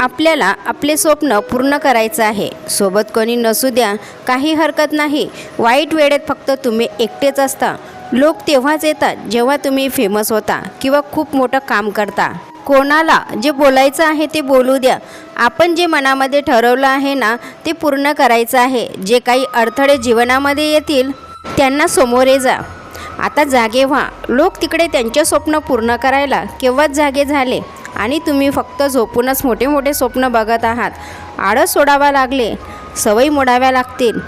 आपल्याला आपले स्वप्न पूर्ण करायचं आहे. सोबत कोणी नसू द्या काही हरकत नाही. वाईट वेळेत फक्त तुम्ही एकटेच असता. लोक तेव्हाच येतात जेव्हा तुम्ही फेमस होता किंवा खूप मोठं काम करता. कोणाला जे बोलायचं आहे ते बोलू द्या. आपण जे मनामध्ये ठरवलं आहे ना ते पूर्ण करायचं आहे. जे काही अडथळे जीवनामध्ये येतील त्यांना सामोरे जा. आता जागे व्हा. लोक तिकडे त्यांचे स्वप्न पूर्ण करायला केव्हाच जागे झाले? आणि तुम्ही फक्त झोपूनच मोठे मोठे स्वप्न बघत आहात. आळस सोडावा लागले सवयी मोडाव्या लागतील.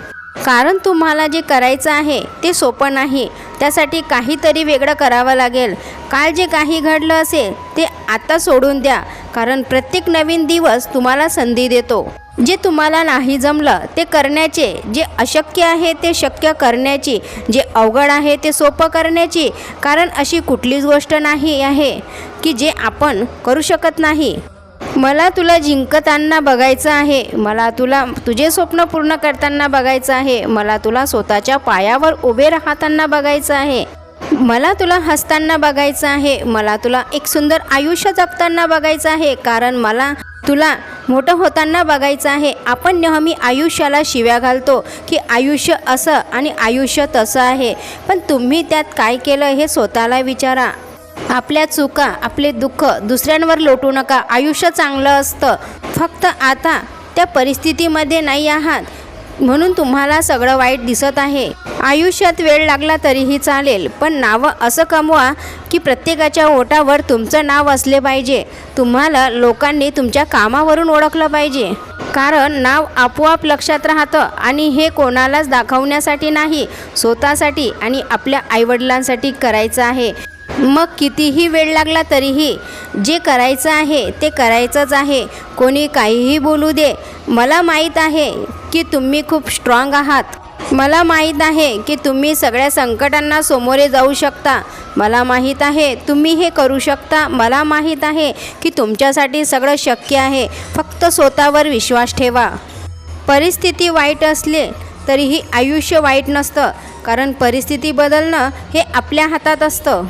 कारण तुम्हाला जे करायचं आहे ते सोपं नाही. त्यासाठी काहीतरी वेगळं करावं लागेल. काल जे काही घडलं असेल ते आता सोडून द्या. कारण प्रत्येक नवीन दिवस तुम्हाला संधी देतो. जे तुम्हाला नाही जमलं ते करण्याचे जे अशक्य आहे ते शक्य करण्याची जे अवघड आहे ते सोपं करण्याची कारण अशी कुठलीच गोष्ट नाही आहे की जे आपण करू शकत नाही. मला तुला जिंकताना बघायचं आहे मला तुला तुझे स्वप्न पूर्ण करताना बघायचं आहे मला तुला स्वतःच्या पायावर उभे राहताना बघायचं आहे. मला तुला हसताना बघायचं आहे मला तुला एक सुंदर आयुष्य जगताना बघायचं आहे कारण मला तुला मोठं होताना बघायचं आहे. आपण नेहमी आयुष्याला शिव्या घालतो की आयुष्य असं आणि आयुष्य तसं आहे. पण तुम्ही त्यात काय केलं हे स्वतःला विचारा. आपल्या चुका आपले दुःख दुसऱ्यांवर लोटू नका. आयुष्य चांगलं असतं. फक्त आता त्या परिस्थितीमध्ये नाही आहात म्हणून तुम्हाला सगळं वाईट दिसत आहे. आयुष्यात वेळ लागला तरीही चालेल पण नावं असं कमवा की प्रत्येकाच्या ओटावर तुमचं नाव असले पाहिजे. तुम्हाला लोकांनी तुमच्या कामावरून ओळखलं पाहिजे. कारण नाव आपोआप लक्षात राहतं आणि हे कोणालाच दाखवण्यासाठी नाही स्वतःसाठी आणि आपल्या आईवडिलांसाठी करायचं आहे. मग कितीही वेळ लागला तरीही जे करायचं आहे ते करायचंच आहे. कोणी काहीही बोलू दे. मला माहीत आहे की तुम्ही खूप स्ट्रॉंग आहात. मला माहीत आहे की तुम्ही सगळ्या संकटांना सामोरे जाऊ शकता. मला माहीत आहे तुम्ही हे करू शकता. मला माहीत आहे की तुमच्यासाठी सगळं शक्य आहे. फक्त स्वतःवर विश्वास ठेवा. परिस्थिती वाईट असले तरीही आयुष्य वाईट नसतं. कारण परिस्थिती बदलणं हे आपल्या हातात असतं.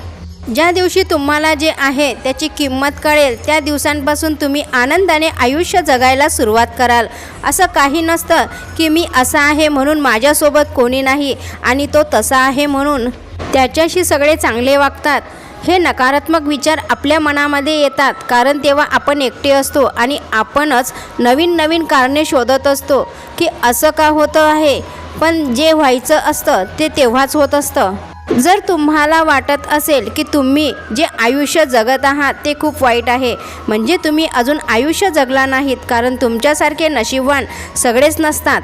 ज्या दिवशी तुम्हाला जे आहे त्याची किंमत कळेल त्या दिवसांपासून तुम्ही आनंदाने आयुष्य जगायला सुरुवात कराल. असं काही नसतं की मी असा आहे म्हणून माझ्यासोबत कोणी नाही आणि तो तसा आहे म्हणून त्याच्याशी सगळे चांगले वागतात. हे नकारात्मक विचार आपल्या मनामध्ये येतात कारण तेव्हा आपण एकटे असतो आणि आपणच नवीन नवीन कारणे शोधत असतो की असं का होतं आहे. पण जे व्हायचं असतं ते तेव्हाच होत असतं. जर तुम्हाला वाटत असेल की तुम्ही जे आयुष्य जगत आहात ते खूप वाईट आहे. म्हणजे तुम्ही अजून आयुष्य जगला नाहीत कारण तुमच्यासारखे नशीबवान सगळेच नसतात.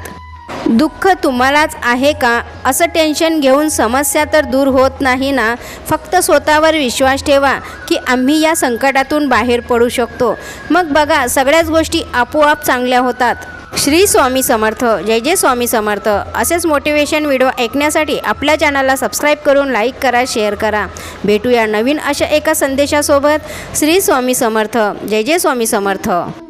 दुःख तुम्हालाच आहे का? असं टेन्शन घेऊन समस्या तर दूर होत नाही ना? फक्त स्वतःवर विश्वास ठेवा की आम्ही या संकटातून बाहेर पडू शकतो. मग बघा सगळ्याच गोष्टी आपोआप चांगल्या होतात. श्री स्वामी समर्थ जय जय स्वामी समर्थ. असेच मोटिवेशन व्हिडिओ ऐकण्यासाठी आपल्या चॅनलला सबस्क्राईब करून लाईक करा शेअर करा. भेटूया नवीन अशा एका संदेशासोबत. श्री स्वामी समर्थ जय जय स्वामी समर्थ.